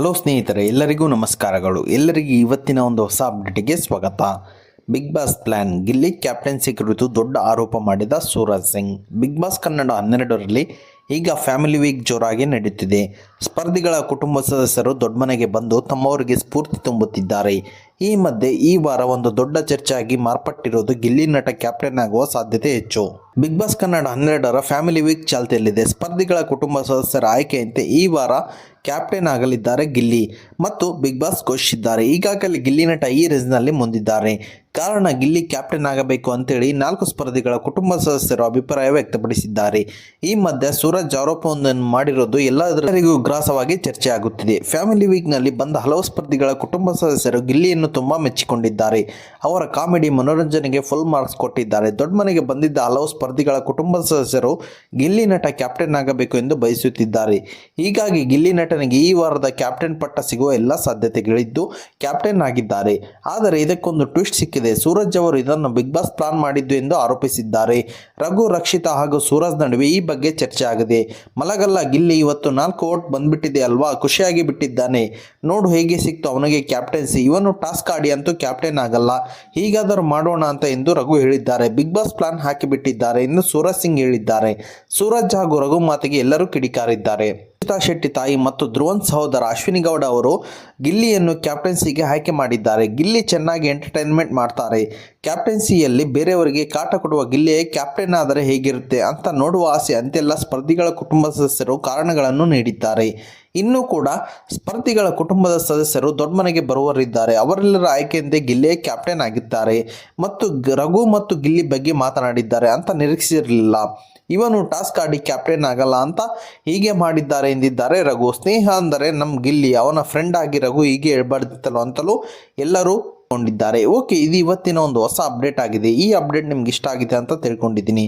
Hello ಸ್ನೇಹಿತರೆ, ಎಲ್ಲರಿಗೂ ನಮಸ್ಕಾರಗಳು. ಎಲ್ಲರಿಗೂ ಇವತ್ತಿನ ಒಂದು ಹೊಸ ಅಪ್ಡೇಟ್ಗೆ ಸ್ವಾಗತ. Bigg Boss plan Gilli captaincy ಕುರಿತು ದೊಡ್ಡ ಆರೋಪ ಮಾಡಿದ ಸೂರಜ್ ಸಿಂಗ್. ಬಿಗ್ ಬಾಸ್ ಕನ್ನಡ ಹನ್ನೆರಡರಲ್ಲಿ ಈಗ ಫ್ಯಾಮಿಲಿ ವೀಕ್ ಜೋರಾಗಿ ನಡೆಯುತ್ತಿದೆ ಸ್ಪರ್ಧಿಗಳ ಕುಟುಂಬ ಸದಸ್ಯರು ದೊಡ್ಡ ಮನೆಗೆ ಬಂದು ತಮ್ಮವರಿಗೆ ಸ್ಫೂರ್ತಿ ತುಂಬುತ್ತಿದ್ದಾರೆ. ಈ ಮಧ್ಯೆ ಈ ವಾರ ಒಂದು ದೊಡ್ಡ ಚರ್ಚೆಯಾಗಿ ಮಾರ್ಪಟ್ಟಿರುವುದು ಗಿಲ್ಲಿ ನಟ ಕ್ಯಾಪ್ಟನ್ ಆಗುವ ಸಾಧ್ಯತೆ ಹೆಚ್ಚು. ಬಿಗ್ ಬಾಸ್ ಕನ್ನಡ ಹನ್ನೆರಡರ ಫ್ಯಾಮಿಲಿ ವೀಕ್ ಚಾಲ್ತಿಯಲ್ಲಿದೆ. ಸ್ಪರ್ಧಿಗಳ ಕುಟುಂಬ ಸದಸ್ಯರ ಆಯ್ಕೆಯಂತೆ ಈ ವಾರ ಕ್ಯಾಪ್ಟನ್ ಆಗಲಿದ್ದಾರೆ ಗಿಲ್ಲಿ ಮತ್ತು ಬಿಗ್ ಬಾಸ್ ಘೋಷಿಸಿದ್ದಾರೆ. ಈಗಾಗಲೇ ಗಿಲ್ಲಿ ನಟ ಈ ರೇಸ್ನಲ್ಲಿ ಮುಂದಿದ್ದಾರೆ. ಕಾರಣ ಗಿಲ್ಲಿ ಕ್ಯಾಪ್ಟನ್ ಆಗಬೇಕು ಅಂತೇಳಿ ನಾಲ್ಕು ಸ್ಪರ್ಧಿಗಳ ಕುಟುಂಬ ಸದಸ್ಯರು ಅಭಿಪ್ರಾಯ ವ್ಯಕ್ತಪಡಿಸಿದ್ದಾರೆ. ಈ ಮಧ್ಯೆ ಸೂರಜ್ ಆರೋಪವೊಂದನ್ನು ಮಾಡಿರೋದು ಎಲ್ಲರಿಗೂ ಗ್ರಾಸವಾಗಿ ಚರ್ಚೆ ಆಗುತ್ತಿದೆ. ಫ್ಯಾಮಿಲಿ ವೀಕ್ನಲ್ಲಿ ಬಂದ ಹಲವು ಸ್ಪರ್ಧಿಗಳ ಕುಟುಂಬ ಸದಸ್ಯರು ಗಿಲ್ಲಿಯನ್ನು ತುಂಬಾ ಮೆಚ್ಚಿಕೊಂಡಿದ್ದಾರೆ. ಅವರ ಕಾಮಿಡಿ ಮನೋರಂಜನೆಗೆ ಫುಲ್ ಮಾರ್ಕ್ಸ್ ಕೊಟ್ಟಿದ್ದಾರೆ. ದೊಡ್ಡ ಮನೆಗೆ ಬಂದಿದ್ದ ಹಲವು ಸ್ಪರ್ಧಿಗಳ ಕುಟುಂಬ ಸದಸ್ಯರು ಗಿಲ್ಲಿ ನಟ ಕ್ಯಾಪ್ಟನ್ ಆಗಬೇಕು ಎಂದು ಬಯಸುತ್ತಿದ್ದಾರೆ. ಹೀಗಾಗಿ ಗಿಲ್ಲಿ ನಟನಿಗೆ ಈ ವಾರದ ಕ್ಯಾಪ್ಟನ್ ಪಟ್ಟ ಸಿಗುವ ಎಲ್ಲ ಸಾಧ್ಯತೆಗಳಿದ್ದು ಕ್ಯಾಪ್ಟನ್ ಆಗಿದ್ದಾರೆ. ಆದರೆ ಇದಕ್ಕೊಂದು ಟ್ವಿಸ್ಟ್ ಸಿಕ್ಕಿದೆ. ಸೂರಜ್ ಅವರು ಇದನ್ನು ಬಿಗ್ ಬಾಸ್ ಪ್ಲಾನ್ ಮಾಡಿದ್ದು ಎಂದು ಆರೋಪಿಸಿದ್ದಾರೆ. ರಘು, ರಕ್ಷಿತಾ ಹಾಗೂ ಸೂರಜ್ ನಡುವೆ ಈ ಬಗ್ಗೆ ಚರ್ಚೆ ಆಗಿದೆ ಮಲಗಲ್ಲ, ಗಿಲ್ಲಿ ಇವತ್ತು ನಾಲ್ಕು ಓಟ್ ಬಂದ್ಬಿಟ್ಟಿದೆ ಅಲ್ವಾ? ಖುಷಿಯಾಗಿ ಬಿಟ್ಟಿದ್ದಾನೆ. ನೋಡು ಹೇಗೆ ಸಿಕ್ತು ಅವನಿಗೆ ಕ್ಯಾಪ್ಟನ್ಸಿ ಇವನು ಟಾಸ್ಕ್ ಆಡಿ ಅಂತೂ ಕ್ಯಾಪ್ಟನ್ ಆಗಲ್ಲ. ಹೀಗಾದರೂ ಮಾಡೋಣ ಅಂತ ಎಂದು ರಘು ಹೇಳಿದ್ದಾರೆ. ಬಿಗ್ ಬಾಸ್ ಪ್ಲಾನ್ ಹಾಕಿಬಿಟ್ಟಿದ್ದಾರೆ ಎಂದು ಸೂರಜ್ ಸಿಂಗ್ ಹೇಳಿದ್ದಾರೆ. ಸೂರಜ್ ಹಾಗೂ ರಘು ಮಾತಿಗೆ ಎಲ್ಲರೂ ಕಿಡಿಕಾರಿದ್ದಾರೆ. ರಕ್ಷಿತಾ ಶೆಟ್ಟಿ ತಾಯಿ ಮತ್ತು ಧ್ರುವನ್ ಸಹೋದರ ಅಶ್ವಿನಿ ಗೌಡ ಅವರು ಗಿಲ್ಲಿಯನ್ನು ಕ್ಯಾಪ್ಟನ್ಸಿಗೆ ಆಯ್ಕೆ ಮಾಡಿದ್ದಾರೆ. ಗಿಲ್ಲಿ ಚೆನ್ನಾಗಿ ಎಂಟರ್ಟೈನ್ಮೆಂಟ್ ಮಾಡ್ತಾರೆ. ಕ್ಯಾಪ್ಟನ್ಸಿಯಲ್ಲಿ ಬೇರೆಯವರಿಗೆ ಕಾಟ ಕೊಡುವ ಗಿಲ್ಲಿಯೇ ಕ್ಯಾಪ್ಟನ್ ಆದರೆ ಹೇಗಿರುತ್ತೆ ಅಂತ ನೋಡುವ ಆಸೆ, ಅಂತೆಲ್ಲ ಸ್ಪರ್ಧಿಗಳ ಕುಟುಂಬ ಸದಸ್ಯರು ಕಾರಣಗಳನ್ನು ನೀಡಿದ್ದಾರೆ. ಇನ್ನೂ ಕೂಡ ಸ್ಪರ್ಧಿಗಳ ಕುಟುಂಬದ ಸದಸ್ಯರು ದೊಡ್ಡಮನೆಗೆ ಬರುವರಿದ್ದಾರೆ ಅವರೆಲ್ಲರ ಆಯ್ಕೆಯಂತೆ ಗಿಲ್ಲಿಯೇ ಕ್ಯಾಪ್ಟನ್ ಆಗಿದ್ದಾರೆ ಮತ್ತು ರಘು ಮತ್ತು ಗಿಲ್ಲಿ ಬಗ್ಗೆ ಮಾತನಾಡಿದ್ದಾರೆ ಅಂತ ನಿರೀಕ್ಷಿಸಿರಲಿಲ್ಲ. ಇವನು ಟಾಸ್ಕ್ ಆಡಿ ಕ್ಯಾಪ್ಟನ್ ಆಗಲ್ಲ ಅಂತ ಹೀಗೆ ಮಾಡಿದ್ದಾರೆ ಎಂದಿದ್ದಾರೆ ರಘು. ಸ್ನೇಹ ಅಂದರೆ ನಮ್ ಗಿಲ್ಲಿ, ಅವನ ಫ್ರೆಂಡ್ ಆಗಿ ರಘು ಹೀಗೆ ಹೇಳ್ಬಾರ್ದಿತ್ತಲ್ಲ ಅಂತಲೂ ಎಲ್ಲರೂ ಕೊಂಡಿದ್ದಾರೆ. ಓಕೆ ಇದು ಇವತ್ತಿನ ಒಂದು ಹೊಸ ಅಪ್ಡೇಟ್ ಆಗಿದೆ. ಈ ಅಪ್ಡೇಟ್ ನಿಮ್ಗೆ ಇಷ್ಟ ಆಗಿದೆ ಅಂತ ತಿಳ್ಕೊಂಡಿದ್ದೀನಿ.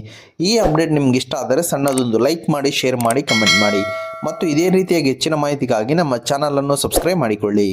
ಈ ಅಪ್ಡೇಟ್ ನಿಮ್ಗೆ ಇಷ್ಟ ಆದರೆ ಸಣ್ಣದೊಂದು ಲೈಕ್ ಮಾಡಿ ಶೇರ್ ಮಾಡಿ ಕಮೆಂಟ್ ಮಾಡಿ. ಮತ್ತು ಇದೇ ರೀತಿಯಾಗಿ ಹೆಚ್ಚಿನ ಮಾಹಿತಿಗಾಗಿ ನಮ್ಮ ಚಾನಲನ್ನು ಸಬ್ಸ್ಕ್ರೈಬ್ ಮಾಡಿಕೊಳ್ಳಿ.